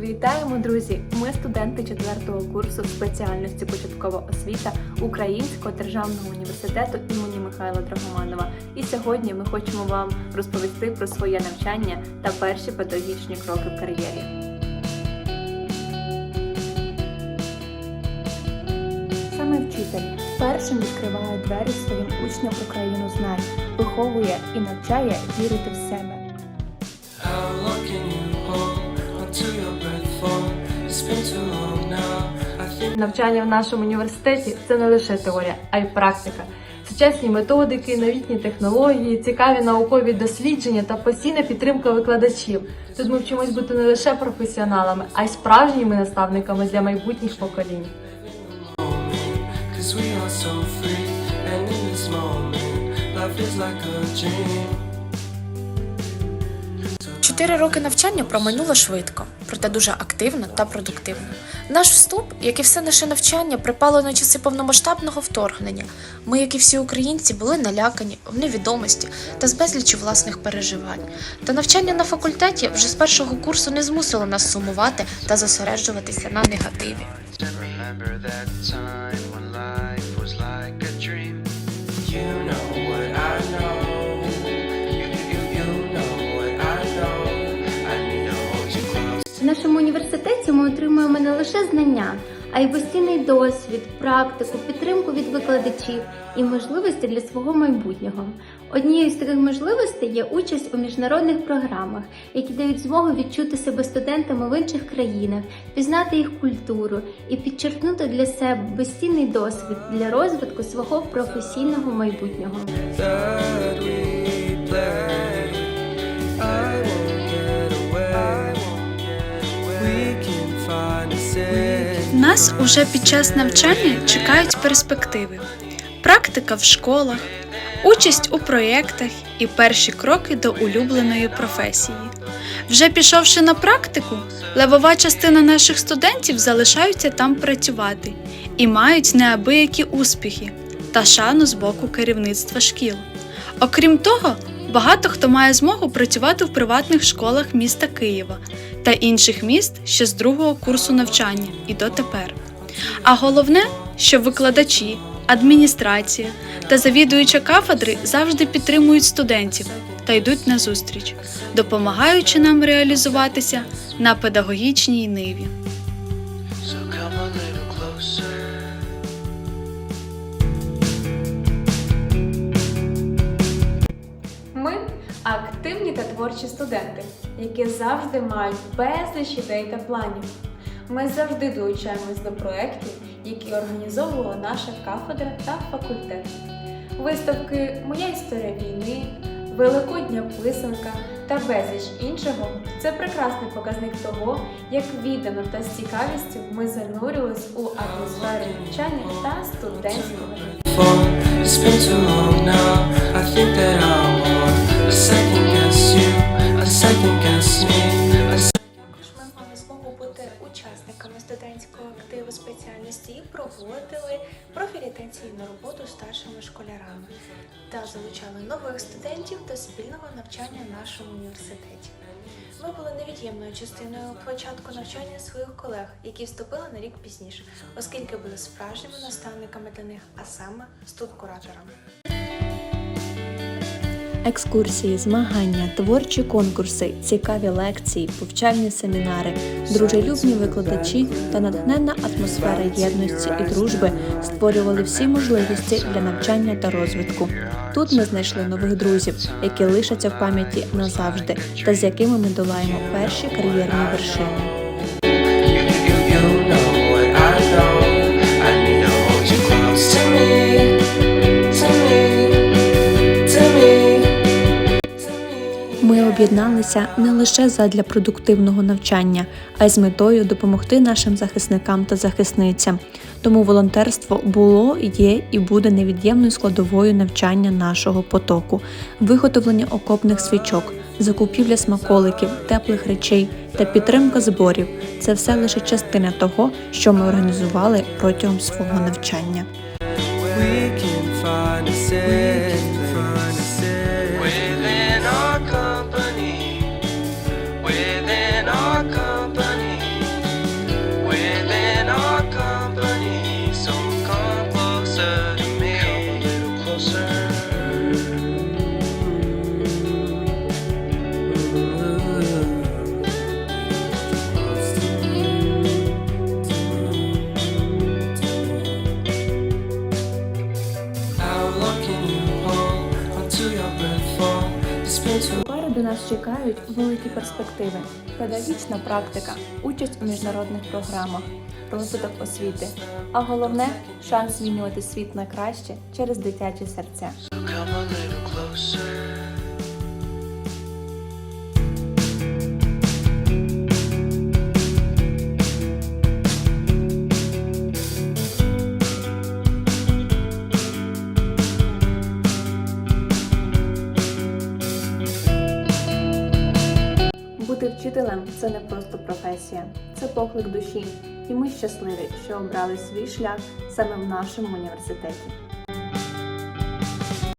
Вітаємо, друзі! Ми студенти 4 курсу спеціальності початкова освіта Українського державного університету імені Михайла Драгоманова. І сьогодні ми хочемо вам розповісти про своє навчання та перші педагогічні кроки в кар'єрі. Саме вчитель першим відкриває двері своїм учням Україну знань, виховує і навчає вірити в себе. Навчання в нашому університеті це не лише теорія, а й практика. Сучасні методики, новітні технології, цікаві наукові дослідження та постійна підтримка викладачів. Тут ми вчимось бути не лише професіоналами, а й справжніми наставниками для майбутніх поколінь. Life is like a dream. Чотири роки навчання проминуло швидко, проте дуже активно та продуктивно. Наш вступ, як і все наше навчання, припало на часи повномасштабного вторгнення. Ми, як і всі українці, були налякані в невідомості та з безлічі власних переживань. Та навчання на факультеті вже з першого курсу не змусило нас сумувати та зосереджуватися на негативі. Університеті ми отримуємо не лише знання, а й постійний досвід, практику, підтримку від викладачів і можливості для свого майбутнього. Однією з таких можливостей є участь у міжнародних програмах, які дають змогу відчути себе студентами в інших країнах, пізнати їх культуру і підчеркнути для себе безцінний досвід для розвитку свого професійного майбутнього. Нас уже під час навчання чекають перспективи, практика в школах, участь у проєктах і перші кроки до улюбленої професії. Вже пішовши на практику, левова частина наших студентів залишаються там працювати і мають неабиякі успіхи та шану з боку керівництва шкіл. Окрім того, багато хто має змогу працювати в приватних школах міста Києва та інших міст ще з другого курсу навчання і дотепер. А головне, що викладачі, адміністрація та завідуюча кафедри завжди підтримують студентів та йдуть на зустріч, допомагаючи нам реалізуватися на педагогічній ниві. Творчі студенти, які завжди мають безліч ідей та планів. Ми завжди долучаємось до проєктів, які організовувала наша кафедра та факультет. Виставки Моя історія війни, Великодня писанка та безліч іншого це прекрасний показник того, як віддано та з цікавістю ми занурювались у атмосферу навчання та студентського життя. Проводили профілітації роботу старшими школярами та залучали нових студентів до спільного навчання в нашому університеті. Ми були невід'ємною частиною початку навчання своїх колег, які вступили на рік пізніше, оскільки були справжніми наставниками для них, а саме студкураторами. Екскурсії, змагання, творчі конкурси, цікаві лекції, повчальні семінари, дружелюбні викладачі та натхненна атмосфера єдності і дружби створювали всі можливості для навчання та розвитку. Тут ми знайшли нових друзів, які лишаться в пам'яті назавжди, та з якими ми долаємо перші кар'єрні вершини. Ми об'єдналися не лише задля продуктивного навчання, а й з метою допомогти нашим захисникам та захисницям. Тому волонтерство було, є і буде невід'ємною складовою навчання нашого потоку, виготовлення окопних свічок, закупівля смаколиків, теплих речей та підтримка зборів це все лише частина того, що ми організували протягом свого навчання. We can find a Нас чекають великі перспективи, педагогічна практика, участь у міжнародних програмах, розвиток освіти, а головне шанс змінювати світ на краще через дитячі серця. Бути вчителем це не просто професія, це поклик душі. І ми щасливі, що обрали свій шлях саме в нашому університеті.